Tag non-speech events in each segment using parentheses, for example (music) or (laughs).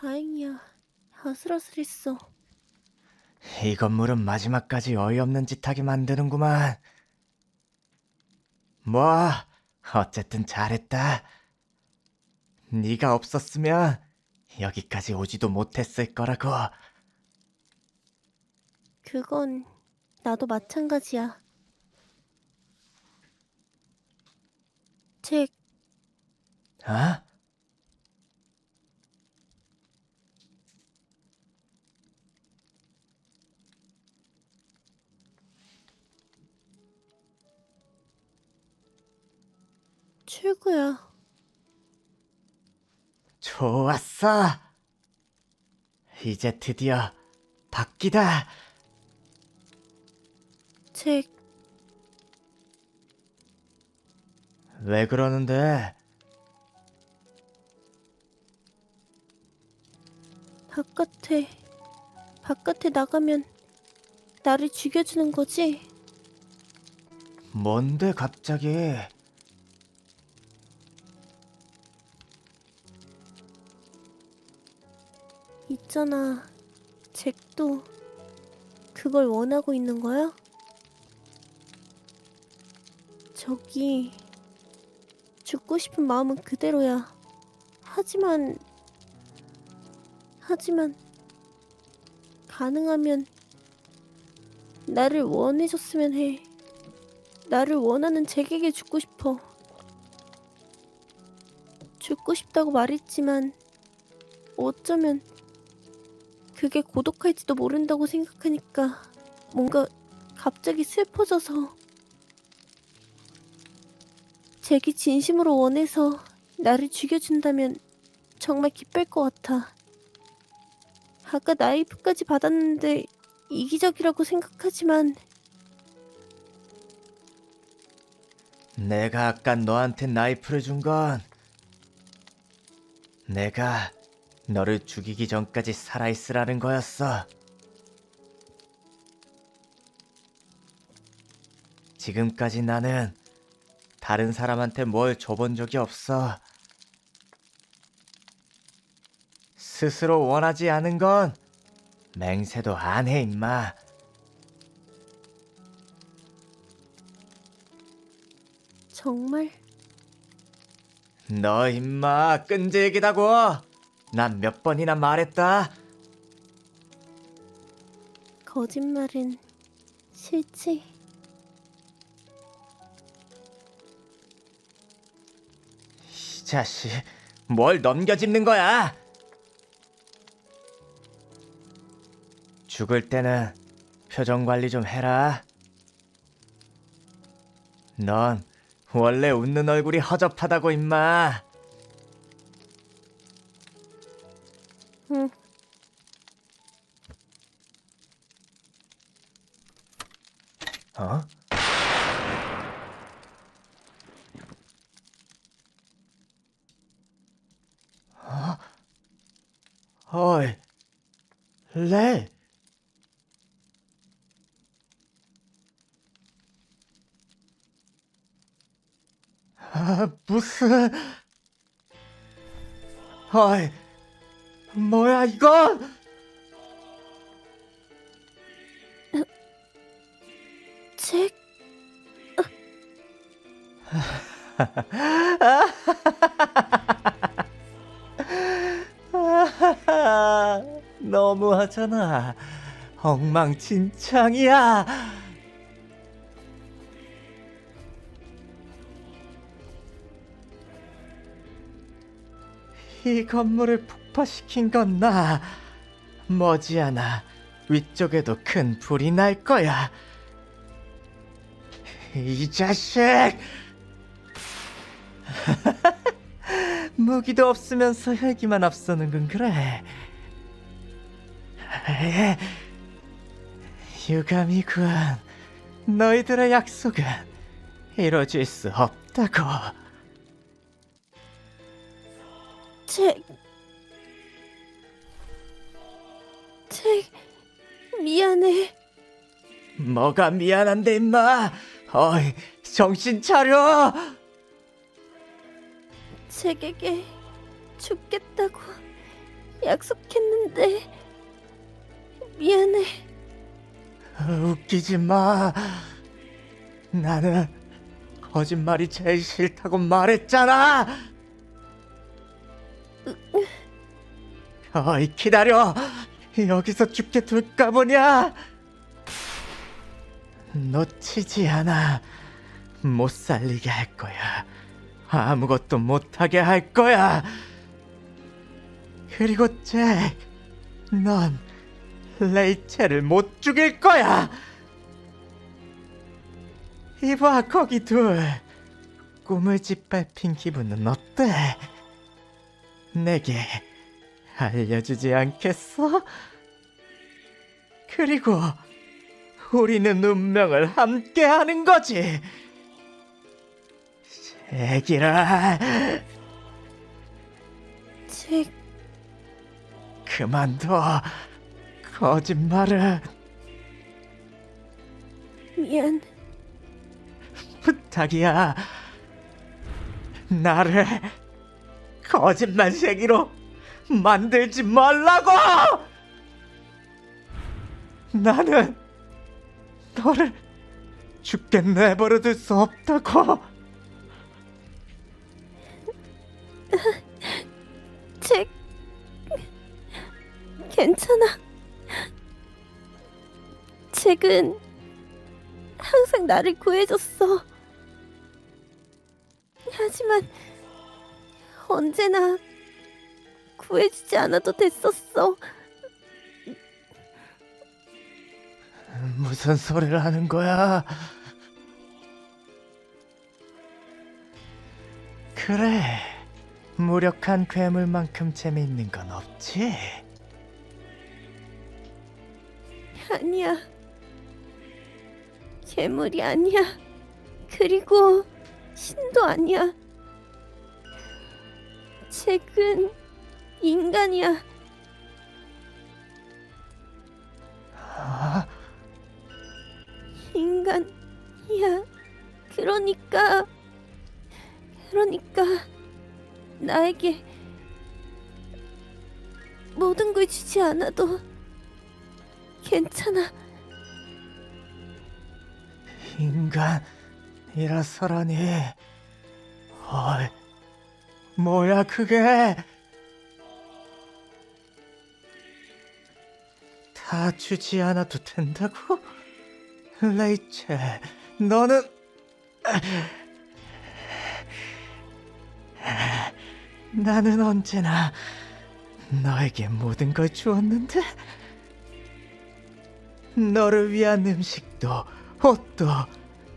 다행이야. 아슬아슬했어. 이 건물은 마지막까지 어이없는 짓 하게 만드는구만. 뭐, 어쨌든 잘했다. 네가 없었으면 여기까지 오지도 못했을 거라고. 그건 나도 마찬가지야. 잭, 어? 좋았어. 이제 드디어 바뀌다. 잭, 왜 그러는데? 바깥에, 바깥에 나가면 나를 죽여주는 거지? 뭔데 갑자기? 있잖아. 잭도 그걸 원하고 있는 거야? 저기 죽고 싶은 마음은 그대로야. 하지만 하지만 가능하면 나를 원해줬으면 해. 나를 원하는 잭에게 죽고 싶어. 죽고 싶다고 말했지만 어쩌면 그게 고독할지도 모른다고 생각하니까 뭔가 갑자기 슬퍼져서 잭이 진심으로 원해서 나를 죽여준다면 정말 기쁠 것 같아. 아까 나이프까지 받았는데 이기적이라고 생각하지만 내가 아까 너한테 나이프를 준 건 내가 너를 죽이기 전까지 살아있으라는 거였어. 지금까지 나는 다른 사람한테 뭘 줘본 적이 없어. 스스로 원하지 않은 건 맹세도 안 해, 임마. 정말 너 임마 끈질기다고. 난 몇 번이나 말했다. 거짓말은 싫지. 이 자식, 뭘 넘겨짚는 거야? 죽을 때는 표정 관리 좀 해라. 넌 원래 웃는 얼굴이 허접하다고 임마. 어이, 레. 아, 무슨... 어이, 뭐야 이건? 잭, (laughs) (laughs) 너무하잖아. 엉망진창이야. 이 건물을 폭파시킨 건 나. 머지않아 위쪽에도 큰 불이 날 거야. 이 자식! (laughs) 무기도 없으면서 혈기만 앞서는군 그래. 에이, 유감이군. 너희들의 약속은 이루어질 수 없다고. 잭, 잭, 미안해. 뭐가 미안한데 임마. 어이, 정신 차려. 잭에게 죽겠다고 약속했는데 미안해. 웃기지 마. 나는 거짓말이 제일 싫다고 말했잖아. 어이 기다려. 여기서 죽게 둘까 보냐. 놓치지 않아. 못 살리게 할 거야. 아무것도 못하게 할 거야. 그리고 잭, 넌 레이첼을 못 죽일 거야. 이봐 거기 둘 꿈을 짓밟힌 기분은 어때? 내게 알려주지 않겠어? 그리고 우리는 운명을 함께하는 거지. 잭이라 잭, 그만둬 거짓말은 미안. 부탁이야. 나를 거짓말쟁이로 만들지 말라고! 나는 너를 죽게 내버려 둘 수 없다고! 잭은 항상 나를 구해줬어. 하지만 언제나 구해주지 않아도 됐었어. 무슨 소리를 하는 거야? 그래, 무력한 괴물만큼 재미있는 건 없지? 아니야. 괴물이 아니야. 그리고 신도 아니야. 잭은 인간이야. 아, 인간이야. 그러니까 그러니까 나에게 모든 걸 주지 않아도 괜찮아. 인간이라서라니. 헐, 뭐야 그게? 다 주지 않아도 된다고? 레이첼, 너는 나는 언제나 너에게 모든 걸 주었는데 너를 위한 음식도 옷도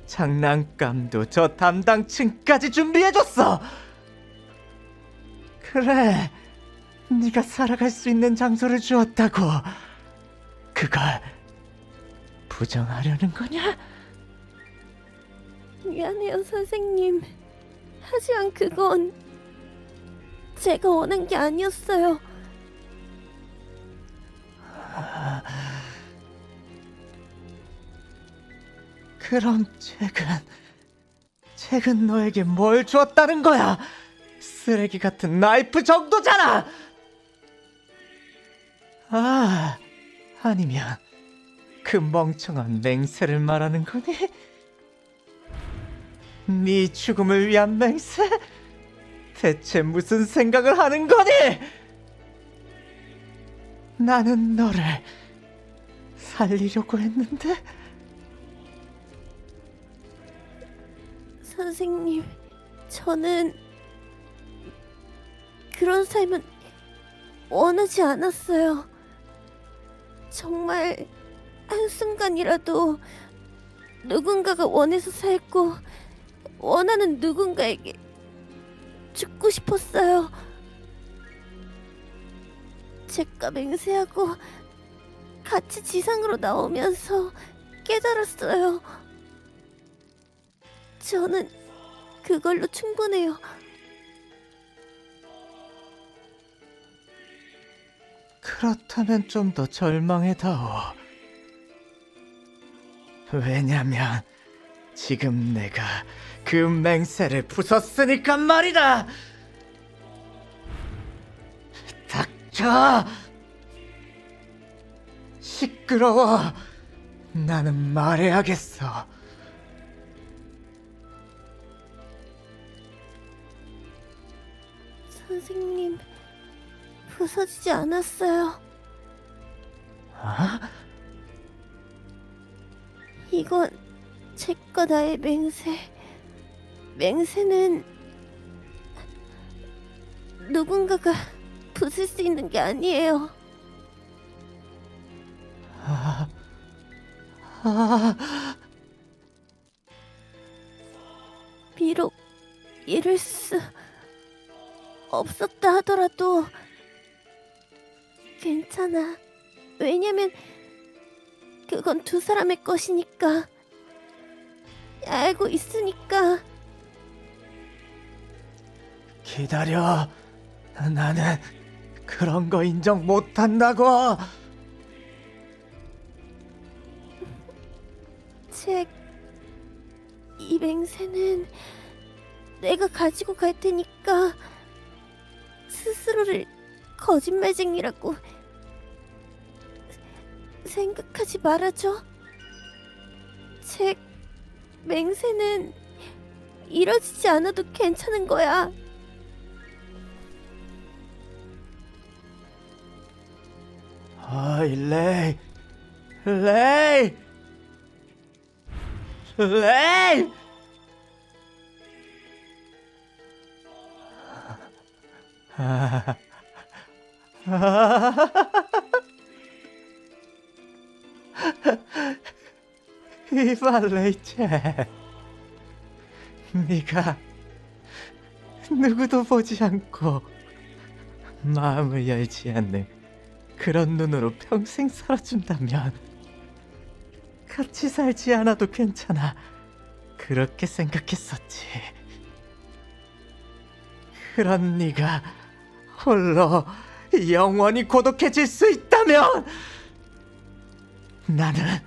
장난감도 저 담당층까지 준비해줬어. 그래, 네가 살아갈 수 있는 장소를 주었다고. 그걸 부정하려는 거냐? 미안해요, 선생님. 하지만 그건 제가 원한 게 아니었어요. 그럼 잭은 잭은 너에게 뭘 줬다는 거야? 쓰레기 같은 나이프 정도잖아. 아, 아니면 그 멍청한 맹세를 말하는 거니? 네 죽음을 위한 맹세? 대체 무슨 생각을 하는 거니? 나는 너를 살리려고 했는데. 선생님, 저는 그런 삶은 원하지 않았어요. 정말 한순간이라도 누군가가 원해서 살고 원하는 누군가에게 죽고 싶었어요. 제가 맹세하고 같이 지상으로 나오면서 깨달았어요. 저는 그걸로 충분해요. 그렇다면 좀 더 절망해다오. 왜냐면 지금 내가 그 맹세를 부쉈으니까 말이다. 닥쳐. 시끄러워. 나는 말해야겠어. 선생님, 부서지지 않았어요. 어? 이건 책과 나의 맹세. 맹세는 누군가가 부술 수 있는 게 아니에요. 아, 아, 비록 이룰 수 없었다 하더라도 괜찮아. 왜냐면 그건 두 사람의 것이니까. 알고 있으니까. 기다려. 나는 그런 거 인정 못 한다고. 책, 이 맹세는 내가 가지고 갈 테니까 스스로를 거짓말쟁이라고 생각하지 말아줘. 책, 맹세는 이뤄지지 않아도 괜찮은 거야. 어이 레이, 레이, 레이. 이봐 레이첼, 네가 누구도 보지 않고 마음을 열지 않는 그런 눈으로 평생 살아준다면 같이 살지 않아도 괜찮아. 그렇게 생각했었지. 그런 네가 홀로 영원히 고독해질 수 있다면 나는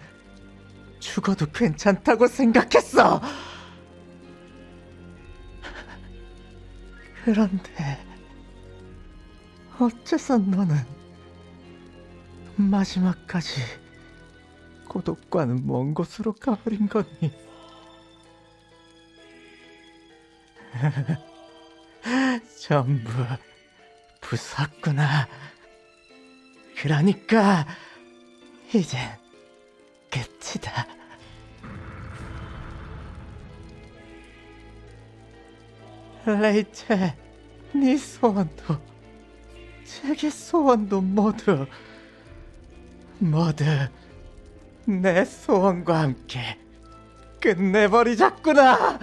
죽어도 괜찮다고 생각했어. 그런데 어째서 너는 마지막까지 고독과는 먼 곳으로 가버린 거니? (laughs) 전부 부쉈구나. 그러니까 이젠 끝이다. 레이첼, 네 소원도 책의 소원도 모두 모두 내 소원과 함께 끝내버리자꾸나.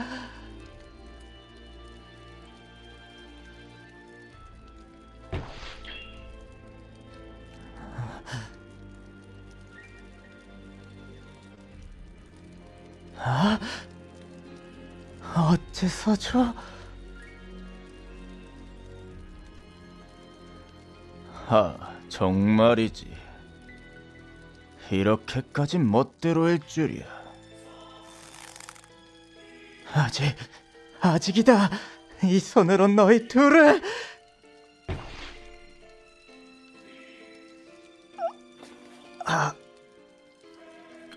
어째서죠? 하, 정말이지. 이렇게까지 멋대로일 줄이야. 아직, 아직이다. 이 손으로 너희 둘을